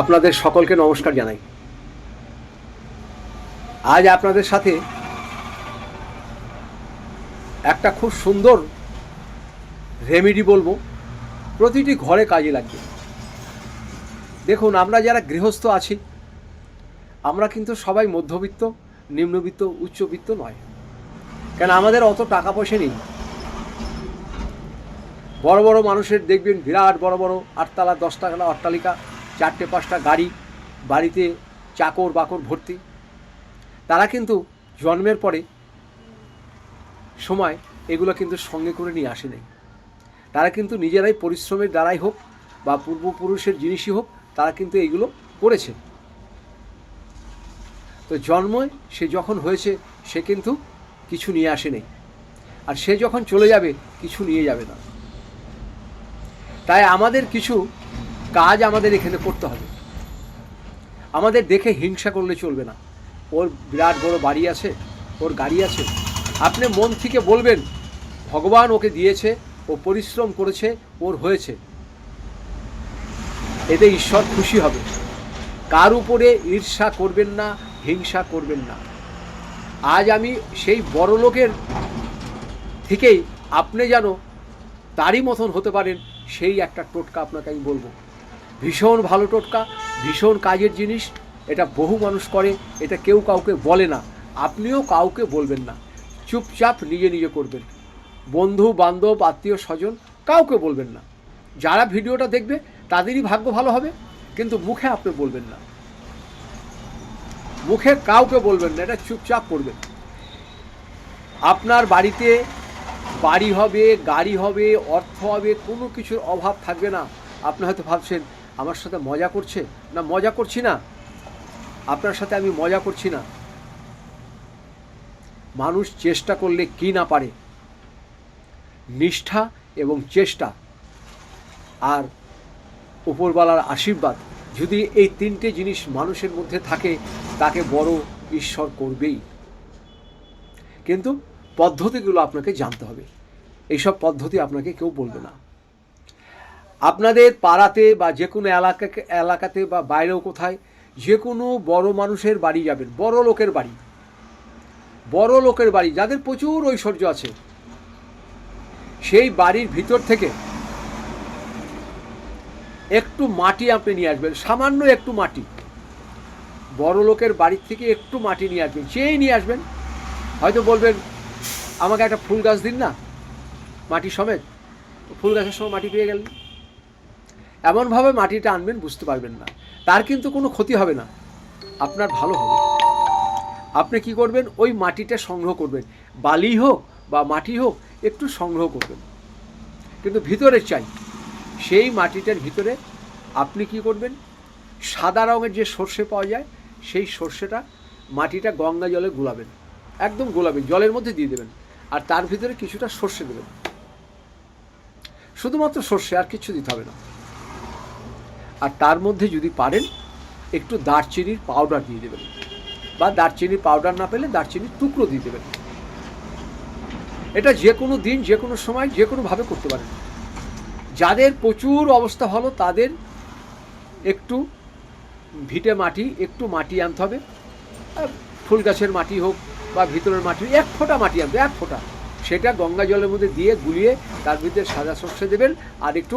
আপনাদের সকলকে নমস্কার জানাই। আজ আপনাদের সাথে একটা খুব সুন্দর রেমেডি বলব। প্রতিটি ঘরে কাজে লাগবে দেখুন, আমরা যারা গৃহস্থ আছি, আমরা কিন্তু সবাই মধ্যবিত্ত, নিম্নবিত্ত, উচ্চবিত্ত নয়। কেন, আমাদের অত টাকা পয়সা নেই। বড় বড় মানুষের দেখবেন, বিরাট বড় বড় আটতলা, দশতলা, অট্টালিকা চারটে পাঁচটা গাড়ি, বাড়িতে চাকর বাকর ভর্তি। তারা কিন্তু জন্মের পরে সময় এগুলো কিন্তু সঙ্গে করে নিয়ে আসে নাই। তারা কিন্তু নিজেরাই পরিশ্রমের দ্বারাই হোক বা পূর্বপুরুষের জিনিসই হোক, তারা কিন্তু এইগুলো করেছে। তো জন্ময় সে যখন হয়েছে, সে কিন্তু কিছু নিয়ে আসে নেই। আর সে যখন চলে যাবে, কিছু নিয়ে যাবে না। তাই আমাদের কিছু কাজ আমাদের এখানে করতে হবে। আমাদের দেখে হিংসা করলে চলবে না। ওর বিরাট বড় বাড়ি আছে, ওর গাড়ি আছে। আপনি মন থেকে বলবেন, ভগবান ওকে দিয়েছে, ও পরিশ্রম করেছে, ওর হয়েছে। এতে ঈশ্বর খুশি হবে। কার উপরে ঈর্ষা করবেন না, হিংসা করবেন না। আজ আমি সেই বড় লোকের থেকেই আপনি যেন তারই মতন হতে পারেন, সেই একটা টোটকা আপনাকে আমি বলব। ভীষণ ভালো টোটকা, ভীষণ কাজের জিনিস, এটা বহু মানুষ করে, এটা কেউ কাউকে বলে না, আপনিও কাউকে বলবেন না, চুপচাপ নিজে নিজে করবেন। বন্ধু, বান্ধব, আত্মীয়, স্বজন কাউকে বলবেন না। যারা ভিডিওটা দেখবে, তাদেরই ভাগ্য ভালো হবে, কিন্তু মুখে আপনি বলবেন না। মুখে কাউকে বলবেন না, এটা চুপচাপ করবেন। আপনার বাড়িতে বাড়ি হবে, গাড়ি হবে, অর্থ হবে, কোনো কিছুর অভাব থাকবে না। আপনি হয়তো ভাবছেন আমার সাথে মজা করছে? না, মজা করছি না। আপনার সাথে আমি মজা করছি না। মানুষ চেষ্টা করলে কি না পারে? নিষ্ঠা এবং চেষ্টা আর উপরওয়ালার আশীর্বাদ। যদি এই তিনটে জিনিস মানুষের মধ্যে থাকে, তাকে বড় ঈশ্বর করবেই। কিন্তু পদ্ধতিগুলো আপনাকে জানতে হবে। এইসব পদ্ধতি আপনাকে কেউ বলবে না। আপনাদের পাড়াতে বা যে কোনো এলাকা এলাকাতে বা বাইরেও কোথায় যে কোনো বড় মানুষের বাড়ি যাবেন, বড় লোকের বাড়ি। বড় লোকের বাড়ি, যাদের প্রচুর ঐশ্বর্য আছে। সেই বাড়ির ভিতর থেকে একটু মাটি আপনি নিয়ে আসবেন, সামান্য একটু মাটি। বড় লোকের বাড়ির থেকে একটু মাটি নিয়ে আসবেন চেয়েই নিয়ে আসবেন, হয়তো বলবেন, আমাকে একটা ফুল গাছ দিন না, মাটি সমেত। ফুল গাছের সময় মাটি পেয়ে গেলেন। এমনভাবে মাটিটা আনবেন, বুঝতে পারবেন না। তার কিন্তু কোনো ক্ষতি হবে না। আপনার ভালো হবে। আপনি কি করবেন? ওই মাটিটা সংগ্রহ করবেন। বালি হোক বা মাটি হোক, একটু সংগ্রহ করবেন। কিন্তু ভিতরে চাই, সেই মাটিটার ভিতরে আপনি কি করবেন? সাদা রঙের যে সর্ষে পাওয়া যায়, সেই সর্ষেটা মাটিটা গঙ্গা জলে গোলাবেন। একদম গোলাবেন, জলের মধ্যে দিয়ে দেবেন। আর তার ভিতরে কিছুটা সর্ষে দেবেন। শুধুমাত্র সর্ষে, আর কিছু দিতে হবে না। আর তার মধ্যে যদি পারেন, একটু দারচিনির পাউডার দিয়ে দেবেন। বা দারচিনির পাউডার না পেলে দারচিনির টুকরো দিয়ে দেবেন। এটা যে কোনো দিন, যে কোনো সময়, যে কোনোভাবে করতে পারেন। যাদের প্রচুর অবস্থা ভালো, তাদের একটু ভিটে মাটি, একটু মাটি আনতে হবে। ফুল গাছের মাটি হোক বা ভিতরের মাটি, এক ফোঁটা মাটি আনতে এক ফোঁটা। সেটা গঙ্গা জলের মধ্যে দিয়ে গুলিয়ে তার ভিতরে সাদা সর্ষে দেবেন আর একটু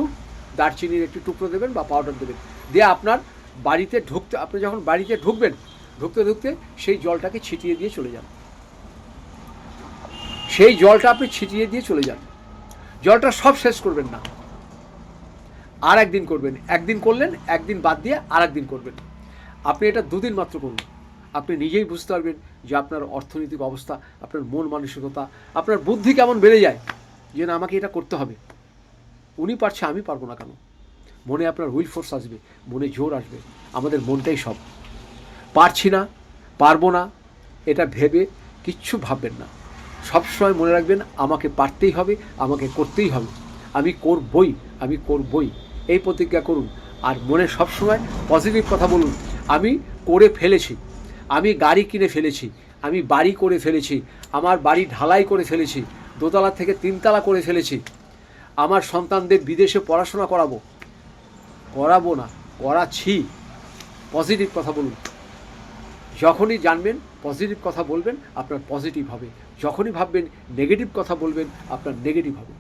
দারচিনির একটু টুকরো দেবেন বা পাউডার দেবেন। দিয়ে আপনার বাড়িতে ঢুকতে, আপনি যখন বাড়িতে ঢুকবেন, ঢুকতে ঢুকতে সেই জলটাকে ছিটিয়ে দিয়ে চলে যান। সেই জলটা আপনি ছিটিয়ে দিয়ে চলে যান। জলটা সব শেষ করবেন না। আর একদিন করবেন। একদিন করলেন, একদিন বাদ দিয়ে আর একদিন করবেন। আপনি এটা দুদিন মাত্র করুন। আপনি নিজেই বুঝতে পারবেন যে আপনার অর্থনৈতিক অবস্থা, আপনার মন মানসিকতা, আপনার বুদ্ধি কেমন বেড়ে যায় যে না, আমাকে এটা করতে হবে। উনি পারছে, আমি পারব না কেন? মনে আপনার উইল ফোর্স আসবে, মনে জোর আসবে, আমাদের মনটাই সব। পারছি না, পারব না, এটা ভেবে কিচ্ছু ভাববেন না। সবসময় মনে রাখবেন, আমাকে পারতেই হবে, আমাকে করতেই হবে। আমি করবই আমি করবই। এই প্রতিজ্ঞা করুন। আর মনে সবসময় পজিটিভ কথা বলুন। আমি করে ফেলেছি। আমি গাড়ি কিনে ফেলেছি। আমি বাড়ি করে ফেলেছি। আমার বাড়ি ঢালাই করে ফেলেছি। দোতলা থেকে তিনতলা করে ফেলেছি। আমার সন্তানদের বিদেশে পড়াশোনা করাবো। করাবো না, করাচ্ছি। পজিটিভ কথা বলুন। যখনই জানবেন পজিটিভ কথা বলবেন, আপনার পজিটিভ হবে। যখনই ভাববেন নেগেটিভ কথা বলবেন, আপনার নেগেটিভ হবে।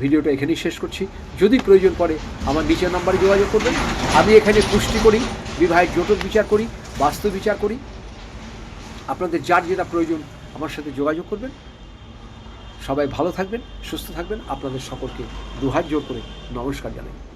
ভিডিওটা এখানেই শেষ করছি। যদি প্রয়োজন পড়ে, আমার নিচের নাম্বারে যোগাযোগ করবেন। আমি এখানে পুষ্টি করি, বিবাহের জটিল বিচার করি, বাস্তু বিচার করি। আপনাদের যার যেটা প্রয়োজন, আমার সাথে যোগাযোগ করবেন। সবাই ভালো থাকবেন সুস্থ থাকবেন। আপনাদের সকলকে দুহাত জোর করে নমস্কার জানাই।